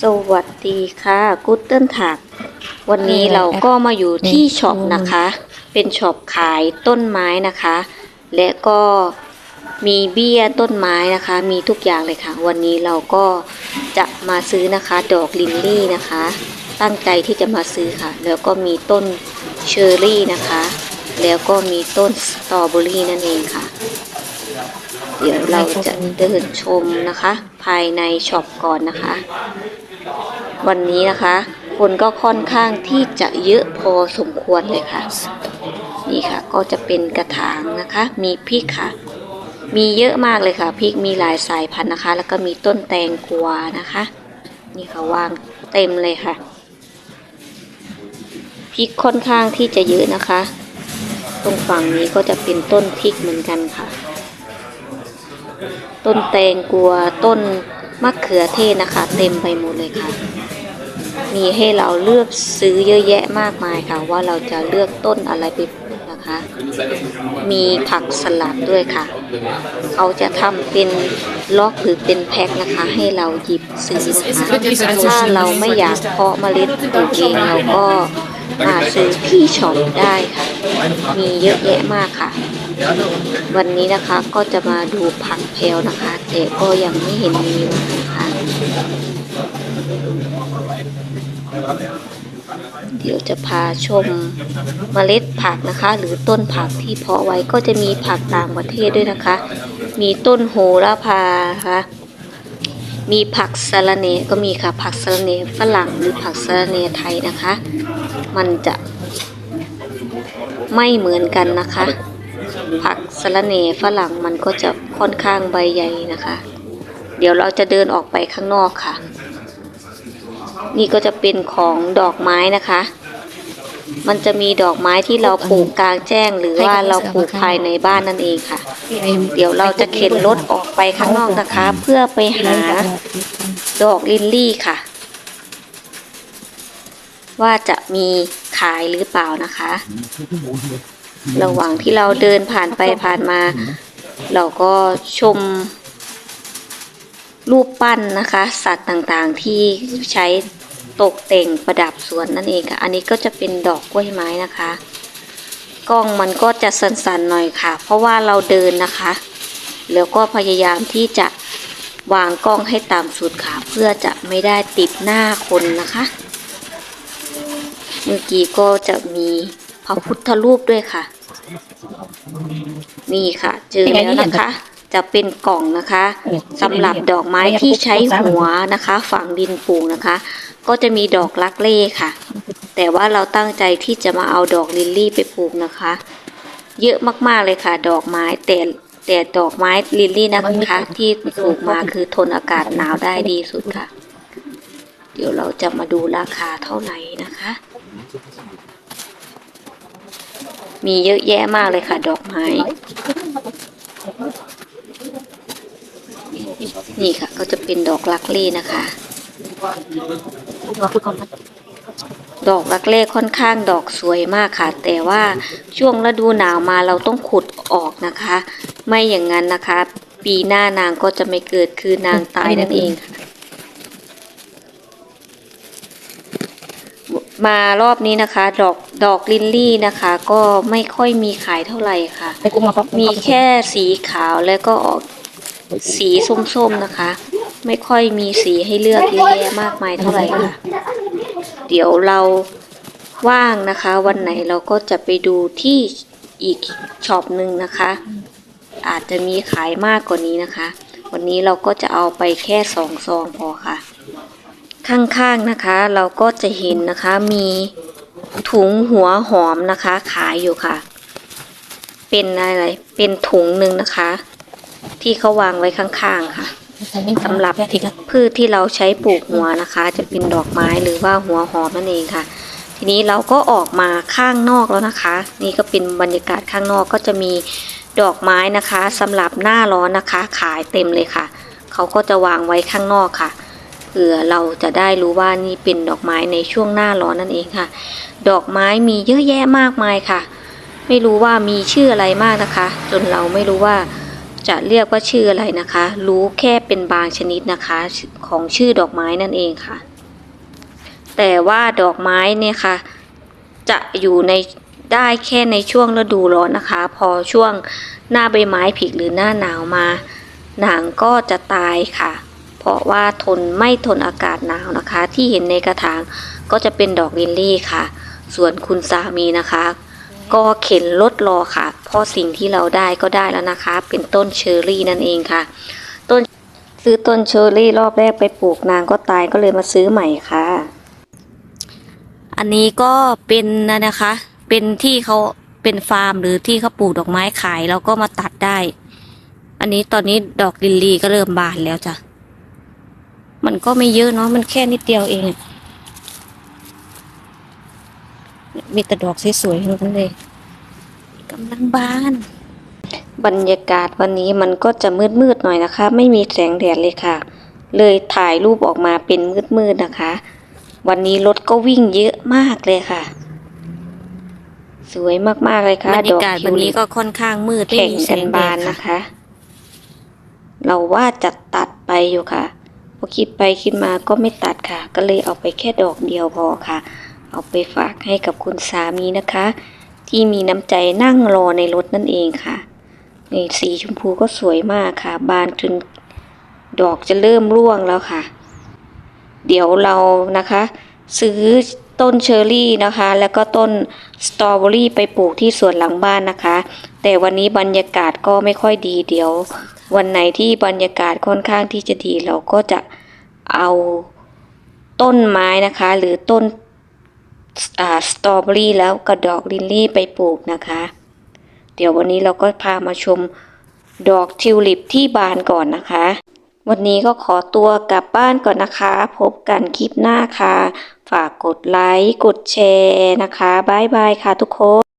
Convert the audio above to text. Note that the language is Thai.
สวัสดีค่ะกูเติ้ลถักวันนี้เราก็มาอยู่ที่ช็อปนะคะ เป็นช็อปขายต้นไม้นะคะ และก็มีเบี้ยต้นไม้นะคะ มีทุกอย่างเลยค่ะ วันนี้เราก็จะมาซื้อนะคะ ดอกลินลี่นะคะ ตั้งใจที่จะมาซื้อค่ะ แล้วก็มีต้นเชอร์รี่นะคะ แล้วก็มีต้นสตรอเบอรี่นั่นเองค่ะ เดี๋ยวเราจะเดินชมนะคะ ภายในช็อปก่อนนะคะ วันนี้นะคะ คนก็ค่อนข้างที่จะเยอะพอสมควรเลยค่ะ นี่ค่ะก็จะเป็นกระถางนะคะ มีพริกค่ะ มีเยอะมากเลยค่ะพริกมีหลายสายพันธุ์นะคะ แล้วก็มีต้นแตงกวานะคะ นี่ค่ะวางเต็มเลยค่ะพริกค่อนข้างที่จะเยอะนะคะ ตรงฝั่งนี้ก็จะเป็นต้นพริกเหมือนกันค่ะ ต้นแตงกัวต้นมะเขือเทศนะคะ เต็มไปหมดเลยค่ะ มีให้เราเลือกซื้อเยอะแยะมากมายค่ะ ว่าเราจะเลือกต้นอะไรไปปลูกนะคะ มีผักสลัดด้วยค่ะ เขาจะทำเป็นล็อกหรือเป็นแพ็คนะคะ ให้เราหยิบซื้อนะคะถ้าเราไม่อยากเพาะเมล็ดปลูกเองเราก็ มาซื้อที่ช็อปได้ค่ะ มีเยอะแยะมากค่ะ วันนี้นะคะก็จะมาดูผักแพลวนะคะ แต่ก็ยังไม่เห็นมีนะคะเดี๋ยวจะพาชมเมล็ดผักนะคะ หรือต้นผักที่เพาะไว้ก็จะมีผักต่างประเทศด้วยนะคะ มีต้นโหระพานะคะ มีผักสะระเนก็มีค่ะผักสะระเนฝรั่งหรือผักสะระเนไทยนะคะ มันจะไม่เหมือนกันนะคะ ผักสะระเนฝรั่งมันก็จะค่อนข้างใบใหญ่นะคะ เดี๋ยวเราจะเดินออกไปข้างนอกค่ะ นี่ก็จะเป็นของดอกไม้นะคะ มันจะมีดอกไม้ที่เราปลูกกลางแจ้ง หรือว่าเราปลูกภายในบ้านนั่นเองค่ะ เดี๋ยวเราจะเข็นรถออกไปข้างนอกนะคะ เพื่อไปหาดอกลิลลี่ค่ะ ว่าจะมีขายหรือเปล่านะคะ ระหว่างที่เราเดินผ่านไปผ่านมา เราก็ชมรูปปั้นนะคะ สัตว์ต่างๆที่ใช้ ตกแต่งประดับสวนนั่นเองค่ะ อันนี้ก็จะเป็นดอกกล้วยไม้นะคะ กล้องมันก็จะสั่นๆหน่อยค่ะ เพราะว่าเราเดินนะคะ แล้วก็พยายามที่จะวางกล้องให้ตามสุดค่ะ เพื่อจะไม่ได้ติดหน้าคนนะคะ เมื่อกี้ก็จะมีพระพุทธรูปด้วยค่ะ นี่ค่ะ เจอแล้วนะคะ จะเป็นกล่องนะคะสำหรับดอกไม้ที่ใช้หัวนะคะ ฝังดินปลูกนะคะ ก็จะมีดอกลักเล่ค่ะ แต่ว่าเราตั้งใจที่จะมาเอาดอกลิลลี่ไปปลูกนะคะ เยอะมากๆเลยค่ะ ดอกไม้แต่แต่ดอกไม้ลิลลี่นะคะ ที่ปลูกมาคือทนอากาศหนาวได้ดีสุดค่ะ เดี๋ยวเราจะมาดูราคาเท่าไหร่นะคะ มีเยอะแยะมากเลยค่ะ ดอกไม้นี่ค่ะก็จะเป็นดอกลักเล่นะคะ ดอกลักเล่ค่อนข้างดอกสวยมากค่ะ แต่ว่าช่วงฤดูหนาวมาเราต้องขุดออกนะคะ ไม่อย่างนั้นนะคะ ปีหน้านางก็จะไม่เกิดคือนางตายนั่นเองค่ะมารอบนี้นะคะ ดอกดอกลิลลี่นะคะ ก็ไม่ค่อยมีขายเท่าไหร่ค่ะ มีแค่สีขาวแล้วก็ออกสีส้มๆนะคะ ไม่ค่อยมีสีให้เลือกเยอะแยะมากมายเท่าไหร่ค่ะ เดี๋ยวเราว่างนะคะ วันไหนเราก็จะไปดูที่อีกช็อปหนึ่งนะคะ อาจจะมีขายมากกว่านี้นะคะ วันนี้เราก็จะเอาไปแค่สองซองพอค่ะ ข้างๆนะคะ เราก็จะเห็นนะคะมีถุงหัวหอมนะคะ ขายอยู่ค่ะ เป็นอะไรเป็นถุงหนึ่งนะคะ ที่เขาวางไว้ข้างๆค่ะ สำหรับพืชที่เราใช้ปลูกหัวนะคะ จะเป็นดอกไม้หรือว่าหัวหอมนั่นเองค่ะ ทีนี้เราก็ออกมาข้างนอกแล้วนะคะ นี่ก็เป็นบรรยากาศข้างนอกก็จะมีดอกไม้นะคะสำหรับหน้าร้อนนะคะ ขายเต็มเลยค่ะ เขาก็จะวางไว้ข้างนอกค่ะเผื่อเราจะได้รู้ว่านี่เป็นดอกไม้ในช่วงหน้าร้อนนั่นเองค่ะ ดอกไม้มีเยอะแยะมากมายค่ะ ไม่รู้ว่ามีชื่ออะไรมากนะคะ จนเราไม่รู้ว่า จะเรียกว่าชื่ออะไรนะคะ รู้แค่เป็นบางชนิดนะคะของชื่อดอกไม้นั่นเองค่ะ แต่ว่าดอกไม้เนี่ยค่ะ จะอยู่ในได้แค่ในช่วงฤดูร้อนนะคะ พอช่วงหน้าใบไม้ผลิหรือหน้าหนาวมา หนังก็จะตายค่ะ เพราะว่าทนไม่ทนอากาศหนาวนะคะ ที่เห็นในกระถางก็จะเป็นดอกลิลลี่ค่ะ ส่วนคุณสามีนะคะ ก็เข็นรถรอค่ะ เพราะสิ่งที่เราได้ก็ได้แล้วนะคะ เป็นต้นเชอร์รี่นั่นเองค่ะ ต้นซื้อต้นเชอร์รี่รอบแรกไปปลูกนางก็ตายก็เลยมาซื้อใหม่ค่ะ อันนี้ก็เป็นนะนะคะ เป็นที่เขาเป็นฟาร์มหรือที่เขาปลูกดอกไม้ขายเราก็มาตัดได้ อันนี้ตอนนี้ดอกลิลลี่ก็เริ่มบานแล้วจ้ะ มันก็ไม่เยอะเนาะมันแค่นิดเดียวเอง มีแต่ดอกสวยๆทั้งนั้นเลย กำลังบาน บรรยากาศวันนี้มันก็จะมืดๆหน่อยนะคะ ไม่มีแสงแดดเลยค่ะ เลยถ่ายรูปออกมาเป็นมืดๆนะคะ วันนี้รถก็วิ่งเยอะมากเลยค่ะ สวยมากๆเลยค่ะบรรยากาศดอวันนี้ทิวลิปก็ค่อนข้างมืดแข่งไม่มีแสกันงแดบานดนะคะ เราว่าจะตัดไปอยู่ค่ะพอคิดไปคิดมาก็ไม่ตัดค่ะ ก็เลยเอาไปแค่ดอกเดียวพอค่ะ เอาไปฝากให้กับคุณสามีนะคะ ที่มีน้ำใจนั่งรอในรถนั่นเองค่ะนี่สีชมพูก็สวยมากค่ะ บานจนดอกจะเริ่มร่วงแล้วค่ะ เดี๋ยวเรานะคะ ซื้อต้นเชอร์รี่นะคะ แล้วก็ต้นสตรอเบอรี่ไปปลูกที่สวนหลังบ้านนะคะ แต่วันนี้บรรยากาศก็ไม่ค่อยดีเดี๋ยว วันไหนที่บรรยากาศค่อนข้างที่จะดีเราก็จะเอาต้นไม้นะคะ หรือต้น สตรอเบอรี่แล้วกระดอกลิลลี่ไปปลูกนะคะ เดี๋ยววันนี้เราก็พามาชมดอกทิวลิปที่บานก่อนนะคะ วันนี้ก็ขอตัวกลับบ้านก่อนนะคะ พบกันคลิปหน้าค่ะ ฝากกดไลค์ กดแชร์นะคะ บ๊ายบายค่ะทุกคน